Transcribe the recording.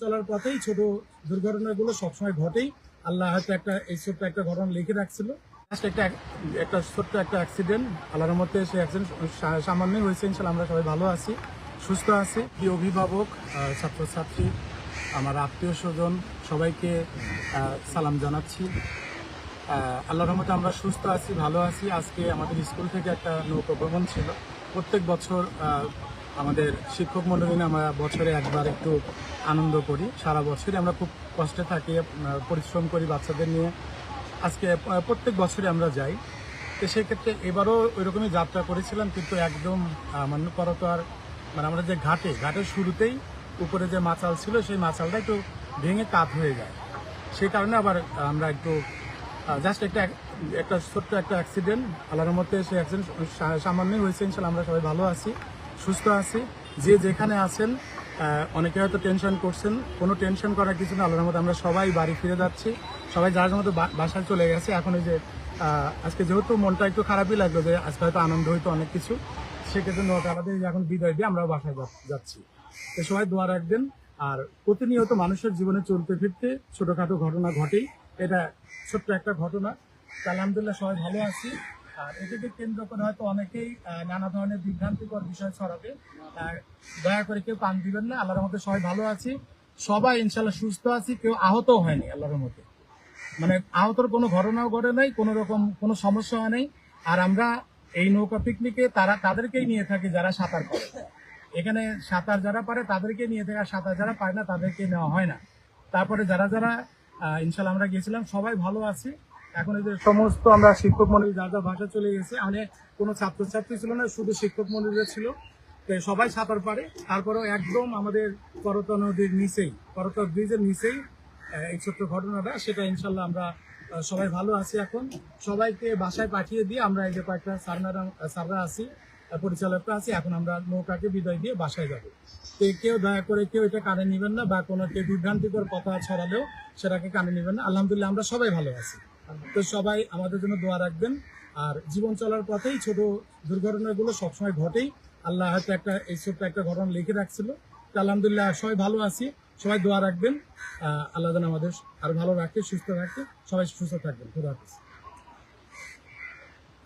চলার পথেই ছোট দুর্ঘটনাগুলো সবসময় ঘটেই। আল্লাহ হয়তো একটা, এই ছোট্ট একটা ঘটনা লিখে রাখছিল। একটা একটা ছোট্ট একটা অ্যাক্সিডেন্ট আল্লাহর মধ্যে সেই অ্যাক্সিডেন্ট সামান্যই হয়েছে ইনশাল্লাহ আমরা সবাই ভালো আছি, সুস্থ আছি। কি অভিভাবক ছাত্রছাত্রী, আমার আত্মীয় স্বজন, সবাইকে সালাম জানাচ্ছি। আল্লাহর রহমতে আমরা সুস্থ আছি, ভালো আছি। আজকে আমাদের স্কুল থেকে একটা নৌকা ভ্রমণ ছিল। প্রত্যেক বছর আমাদের শিক্ষক মন্ডলী আমরা বছরে একবার একটু আনন্দ করি। সারা বছরই আমরা খুব কষ্টে থাকি পরিশ্রম করি বাচ্চাদের নিয়ে। আজকে প্রত্যেক বছরে আমরা যাই। তো সেক্ষেত্রে এবারও ওইরকমই যাত্রা করেছিলাম কিন্তু একদম আহ, মানে আর মানে আমরা যে ঘাটে ঘাটের শুরুতেই উপরে যে মাচাল ছিল সেই মাচালটা একটু ভেঙে কাত হয়ে যায়। সেই কারণে আবার আমরা একটু জাস্ট একটা একটা ছোট্ট একটা অ্যাক্সিডেন্ট আল্লাহর মধ্যে সেই অ্যাক্সিডেন্ট সামান্যই হয়েছে ইনশাল্লাহ আমরা সবাই ভালো আছি। সুস্থ আছি। যে যেখানে আছেন অনেকে হয়তো টেনশন করছেন। কোনো টেনশন করার কিছু না, আল্লাহর মধ্যে আমরা সবাই বাড়ি ফিরে যাচ্ছি। সবাই যার মতো বাসায় চলে গেছে। এখন ওই যে আজকে যেহেতু মনটা একটু খারাপই লাগল যে, আজকে হয়তো আনন্দ হইতো অনেক কিছু। সেক্ষেত্রে নৌকা আমাদের এখন বিদায় দিয়ে আমরা বাসায় যাচ্ছি। তো সবাই দোয়া রাখবেন। আর প্রতিনিয়ত মানুষের জীবনে চলতে ফিরতে ছোটোখাটো ঘটনা ঘটেই। এটা ছোট্ট একটা ঘটনা। আলহামদুলিল্লাহ সবাই ভালো আছি। আর এটাকে কেন্দ্র করে হয়তো অনেকেই নানা ধরনের বিভ্রান্তিকর বিষয় ছড়াবে। আর দয়া করে কেউ কান দিবেন না, আল্লাহর মধ্যে সবাই ভালো আছি। সবাই ইনশাল্লাহ সুস্থ আছি, কেউ আহত হয়নি আল্লাহর মধ্যে মানে আহতর কোনো ঘটনাও ঘটে নাই, কোনো রকম কোনো সমস্যা হয় নাই। আর আমরা এই নৌকা পিকনিকে তারা তাদেরকেই নিয়ে থাকি যারা সাঁতার করে। এখানে সাঁতার যারা পারে তাদেরকে নিয়ে থাকে, আর সাঁতার যারা পারে না তাদেরকে নেওয়া হয় না। তারপরে যারা যারা ইনশাল্লাহ আমরা গেছিলাম সবাই ভালো আছি। এখন এই যে সমস্ত আমরা শিক্ষক মন্ডলী যা যা ভাষা চলে গেছে মানে কোনো ছাত্রছাত্রী ছিল না, শুধু শিক্ষক মন্ডলীরা ছিল। সবাই সাঁতার পারে। তারপরেও একদম আমাদের করতা নদীর নিচেই, করতা ব্রিজের নিচেই এই ছোট্ট ঘটনাটা, সেটা ইনশাল্লাহ আমরা সবাই ভালো আছি এখন। সবাইকে বাসায় পাঠিয়ে দিয়ে আমরা এই যে কয়েকটা সারনারা সাররা আছি পরিচালকরা আছি, এখন আমরা নৌকাকে বিদায় দিয়ে বাসায় যাব। তো কেউ দয়া করে কেউ এটা কানে নেবেন না, বা কোনো কেউ বিভ্রান্তিকর কথা ছড়ালেও সেটাকে কানে নেবেন না। আলহামদুলিল্লাহ আমরা সবাই ভালো আছি। তো সবাই আমাদের জন্য দোয়া রাখবেন। আর জীবন চলার পথেই ছোট দুর্ঘটনাগুলো সবসময় ঘটেই। আল্লাহ হয়তো একটা এই ছোট্ট একটা ঘটনা লিখে রাখছিল। তো আলহামদুলিল্লাহ সবাই ভালো আছি, সবাই দোয়া রাখবেন। আল্লাহ যেন আমাদের আর ভালো রাখে, সুস্থ রাখে। সবাই সুস্থ থাকবেন। খুদা হাফিজ।